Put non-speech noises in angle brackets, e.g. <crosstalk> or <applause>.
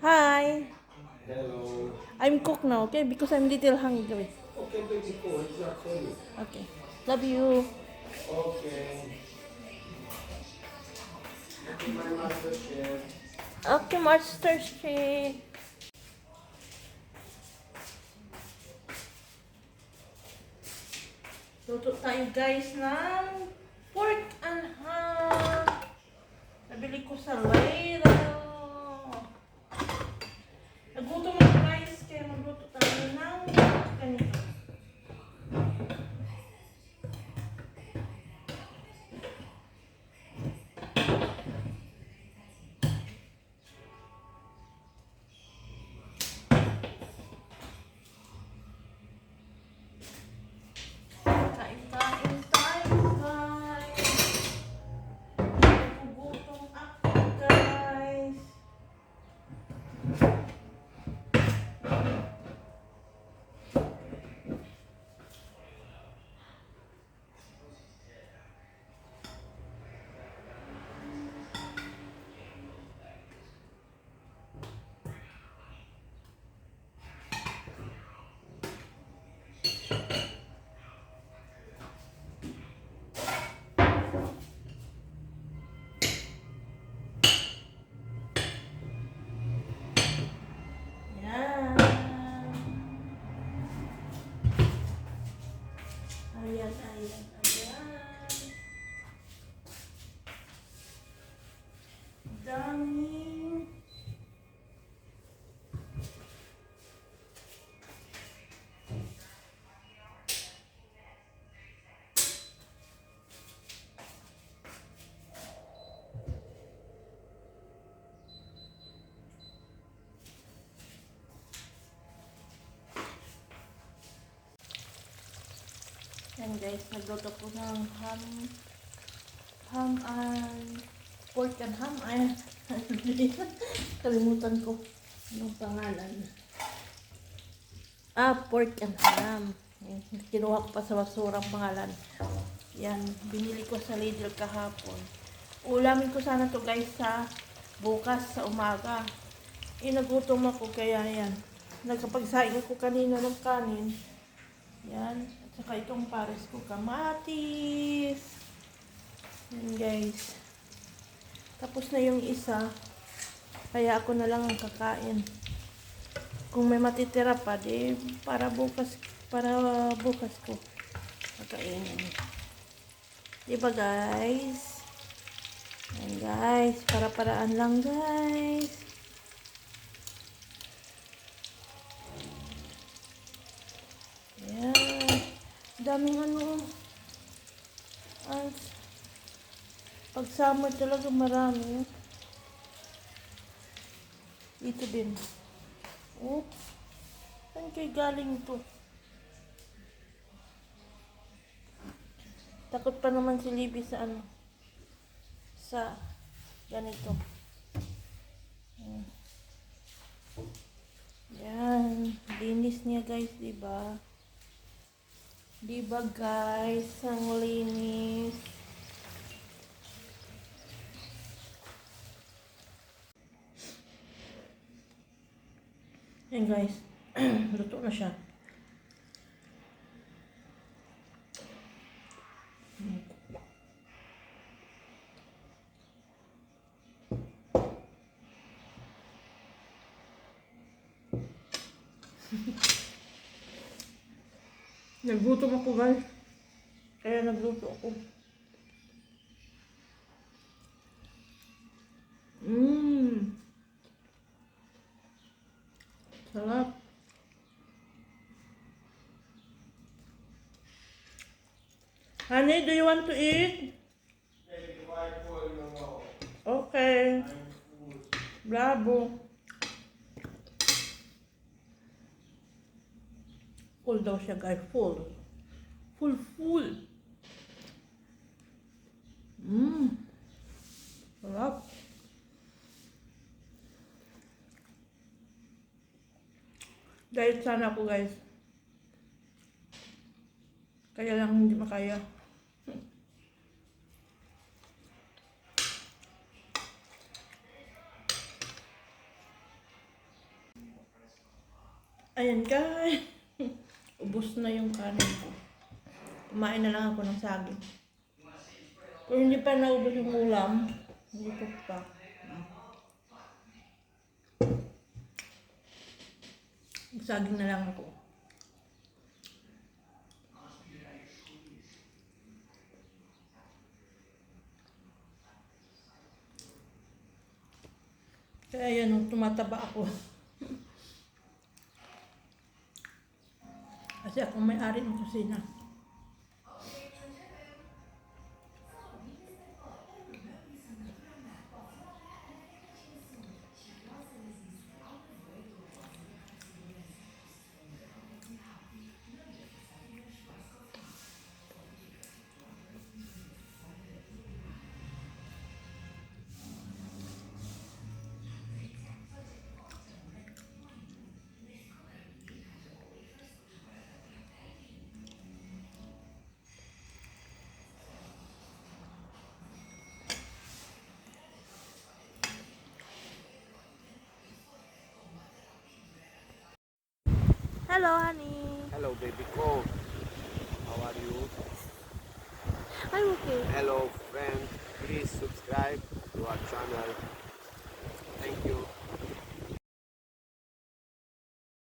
Hi. Hello. I'm cook now, okay? Because I'm little hungry. Okay, baby, cool. It's not funny. Okay. Love you. Okay. Okay, my master chef. Okay, Master Chef. Luto tayo guys ng Yan guys, nagluto po ng ham, ham and pork and ham. Ay, <laughs> kalimutan ko yung pangalan. Ah, pork and ham. Kinuha ko pa sa basurang pangalan. Yan, binili ko sa Lidl kahapon. Ulamin ko sana to guys sa bukas sa umaga. Eh, nagutom ako kaya yan. Nagkapagsaing ako kanina ng kanin. Yan. At saka itong pares ko kamatis. Yan guys. Tapos na yung isa. Kaya ako na lang ang kakain. Kung may matitira pa, di para bukas, para bukas ko kakainin. Diba guys? Yan guys. Para-paraan lang guys. Daming ano. Ang pag summer talaga marami. Dito din. Oops. Saan kayo galing to? Takot pa naman si Libby sa ano. Sa ganito. Yan. Linis niya guys, di ba? Di ba guys? Ang linis. Yan guys. <clears throat> Luto na siya. Naglutom ako guys. Kaya nagluto ako. Mmm. Sarap. Honey, do you want to eat? Okay. Bravo. Full daw siya guys. Full. Full, full. Mmm. Sarap. Diet sana ako guys. Kaya lang hindi makaya. Ayan guys. Ubus na yung kanin ko. Kumain na lang ako ng saging. Kung hindi pa naubos yung ulam, hindi ko pa. Saging na lang ako. Kaya yan, nung tumataba ako. Kasi ako may-ari ng kusina. Hello, honey. Hello, baby ko. How are you? I'm okay. Hello, friend. Please subscribe to our channel. Thank you.